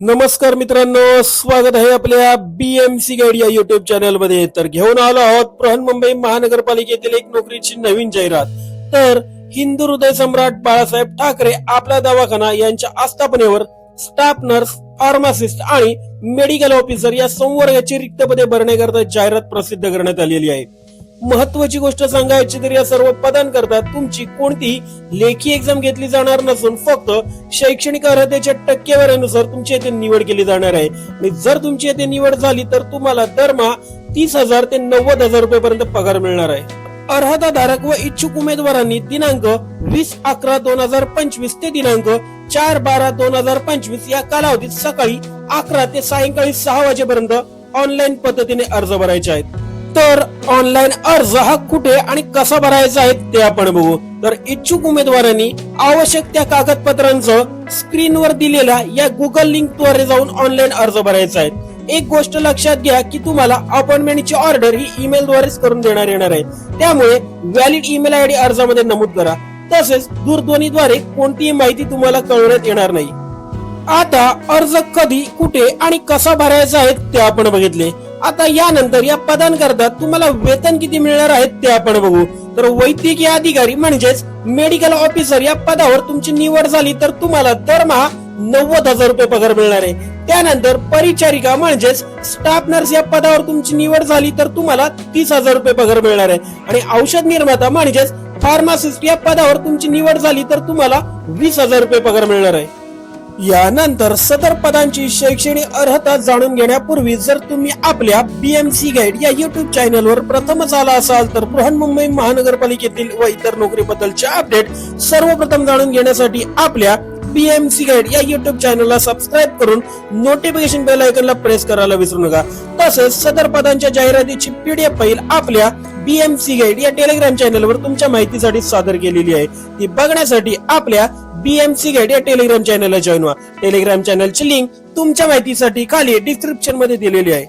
नमस्कार मित्रांनो स्वागत आहे आपल्या बीएमसी गाईड या युट्यूब चॅनलमध्ये. तर घेऊन आलो आहोत बृहन्मुंबई महानगरपालिकेतील एक नोकरीची नवीन जाहिरात. तर हिंदू हृदय सम्राट बाळासाहेब ठाकरे आपला दवाखाना यांच्या आस्थापनेवर स्टाफ नर्स फार्मासिस्ट आणि मेडिकल ऑफिसर या संवर्गाची रिक्त पदे भरण्याकरता जाहिरात प्रसिद्ध करण्यात आलेली आहे. महत्वाची गोष्ट सांगायची तर या सर्व पदांकरता तुमची कोणतीही लेखी एक्झाम घेतली जाणार नसून फक्त शैक्षणिक अर्हतेच्या टक्केवारीनुसार तुमची येथे निवड केली जाणार आहे. आणि जर तुमची येथे निवड झाली तर तुम्हाला दरमहा तीस हजार ते नव्वद हजार रुपये पर्यंत पगार मिळणार आहे. अर्हता धारक व इच्छुक उमेदवारांनी दिनांक वीस अकरा दोन हजार पंचवीस ते दिनांक चार बारा दोन हजार पंचवीस या कालावधीत सकाळी अकरा ते सायंकाळी सहा वाजेपर्यंत ऑनलाईन पद्धतीने अर्ज भरायचे आहेत. तर ऑनलाईन अर्ज हा कुठे आणि कसा भरायचा आहे ते आपण बघू. तर इच्छुक उमेदवारांनी आवश्यक त्या कागदपत्रांचं स्क्रीनवर दिलेल्या या गुगल लिंकद्वारे जाऊन ऑनलाईन अर्ज भरायचा आहे. एक गोष्ट लक्षात घ्या की तुम्हाला अपॉइंटमेंटची ऑर्डर ही ईमेल द्वारेच करून देण्यात येणार आहे. त्यामुळे व्हॅलिड ईमेल आय डी अर्जामध्ये नमूद करा. तसेच दूरध्वनीद्वारे कोणतीही माहिती तुम्हाला कळवण्यात येणार नाही. आता अर्ज कधी कुठे आणि कसा भरायचा आहे ते आपण बघितले. आता यानंतर या पदांकरता तुम्हाला वेतन किती मिळणार आहे ते आपण बघू. तर वैद्यकीय अधिकारी म्हणजेच मेडिकल ऑफिसर या पदावर तुमची निवड झाली तर तुम्हाला दरमहा नव्वद हजार रुपये पगार मिळणार आहे. त्यानंतर परिचारिका म्हणजेच स्टाफ नर्स या पदावर तुमची निवड झाली तर तुम्हाला तीस हजार रुपये पगार मिळणार आहे. आणि औषध निर्माता म्हणजेच फार्मासिस्ट या पदावर तुमची निवड झाली तर तुम्हाला वीस हजार रुपये पगार मिळणार आहे. यानंतर सदर पदांची शैक्षणिक अर्हता जाणून घेण्यापूर्वी जर तुम्ही आपल्या बीएमसी गाईड या युट्यूब चॅनलवर प्रथमच आला असाल तर बृहन्मुंबई महानगरपालिकेतील व इतर नोकरीबद्दलचे अपडेट सर्वप्रथम जाणून घेण्यासाठी आपल्या बीएमसी गाईड या युट्यूब चॅनलला सबस्क्राईब करून नोटिफिकेशन बेल आयकनला प्रेस करायला विसरू नका. तसेच सदर पदांच्या जाहिरातीची पीडीएफ फाईल आपल्या बीएमसी गाईड या टेलिग्राम चॅनलवर तुमच्या माहितीसाठी सादर केलेली आहे. ती बघण्यासाठी आपल्या बीएमसी गाईड या टेलिग्राम चॅनलला जॉईन व्हा. टेलिग्राम चॅनलची लिंक तुमच्या माहितीसाठी खाली डिस्क्रिप्शनमध्ये दिलेली आहे.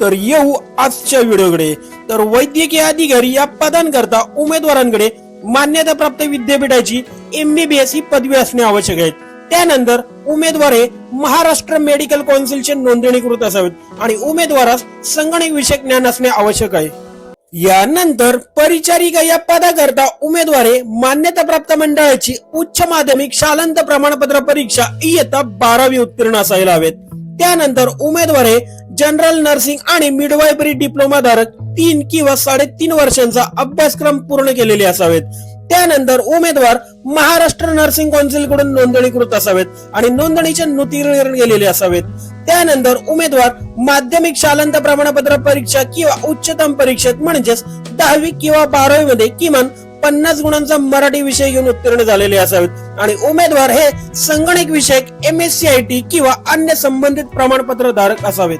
तर येऊ आजच्या व्हिडिओकडे. तर वैद्यकीय अधिकारी या पदांकरता उमेदवारांकडे मान्यता प्राप्त विद्यापीठाची एमबीबीएस ही पदवी असणे आवश्यक आहे. त्यानंतर उमेदवार हे महाराष्ट्र मेडिकल कौन्सिलचे नोंदणीकृत असावेत आणि उमेदवारास संगणक विषयक ज्ञान असणे आवश्यक आहे. यानंतर परिचारिका या पदाकरता उमेदवारे मान्यता प्राप्त मंडळाची उच्च माध्यमिक शालांत प्रमाणपत्र परीक्षा इयत्ता बारावी उत्तीर्ण असायला हवेत. त्यानंतर उमेदवारे जनरल नर्सिंग आणि मिडवायबरी डिप्लोमा धारक तीन किंवा साडेतीन वर्षांचा अभ्यासक्रम पूर्ण केलेले असावेत. त्यानंतर उमेदवार महाराष्ट्र नर्सिंग कौन्सिलकडून नोंदणीकृत असावेत आणि नोंदणीचे नूतनीकरण केलेले असावेत. त्यानंतर उमेदवार माध्यमिक शालांत प्रमाणपत्र परीक्षा किंवा उच्चतम परीक्षेत म्हणजेच दहावी किंवा बारावी मध्ये किमान पन्नास गुणांचा मराठी विषय घेऊन उत्तीर्ण झालेले असावेत. आणि उमेदवार हे संगणक विषयक M S C I T किंवा अन्य संबंधित प्रमाणपत्र धारक असावेत.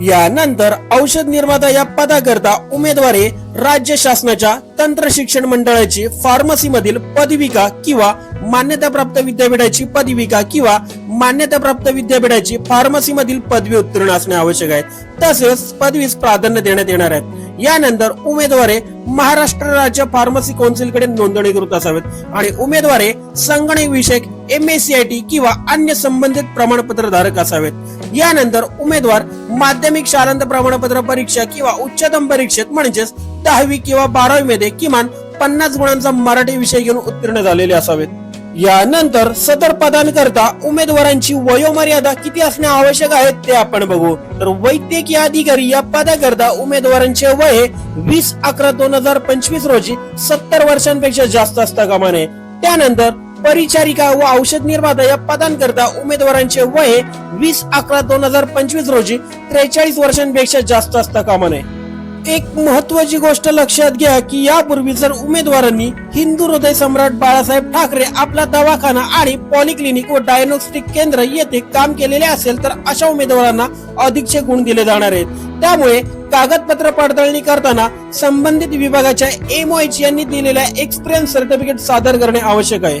यानंतर औषध निर्माता या पदाकरता उमेदवारी राज्य शासनाच्या तंत्र शिक्षण मंडळाची फार्मसी मधील पदविका किंवा मान्यताप्राप्त विद्यापीठाची पदविका किंवा मान्यताप्राप्त विद्यापीठाची फार्मसी मधील पदवी उत्तीर्ण असणे आवश्यक आहे. तसेच पदवीस प्राधान्य देण्यात येणार आहे यानंतर उमेदवारे महाराष्ट्र राज्य फार्मसी कौन्सिलकडे नोंदणीकृत असावेत. आणि उमेदवारे संगणक विषयक M S C I T किंवा अन्य संबंधित प्रमाणपत्र धारक असावेत. यानंतर उमेदवार माध्यमिक शालांत प्रमाणपत्र परीक्षा किंवा उच्चतम परीक्षेत म्हणजेच दहावी किंवा बारावी मध्ये किमान पन्नास गुणांचा मराठी विषय घेऊन उत्तीर्ण झालेले असावेत. यानंतर सदर पदांकरता उमेदवारांची वयोमर्यादा किती असणे आवश्यक आहे ते आपण बघू. तर वैद्यकीय अधिकारी या पदाकरता उमेदवारांचे वय वीस अकरा दोन हजार पंचवीस रोजी सत्तर वर्षांपेक्षा जास्त असता कामा नये त्यानंतर परिचारिका व औषध निर्माता या पदांकरता उमेदवारांचे वय वीस अकरा दोन हजार पंचवीस रोजी त्रेचाळीस वर्षांपेक्षा जास्त असता कामा नये एक महत्वाची गोष्ट लक्षात घ्या की यापूर्वी जर उमेदवारांनी हिंदू हृदय सम्राट बाळासाहेब ठाकरे आपला दवाखाना आणि पॉलिक्लिनिक व डायग्नोस्टिक केंद्र येथे काम केलेले असेल तर अशा उमेदवारांना अधिकचे गुण दिले जाणार आहेत. त्यामुळे कागदपत्र पडताळणी करताना संबंधित विभागाच्या एमओएच यांनी दिलेल्या एक्सपिरियन्स सर्टिफिकेट सादर करणे आवश्यक आहे.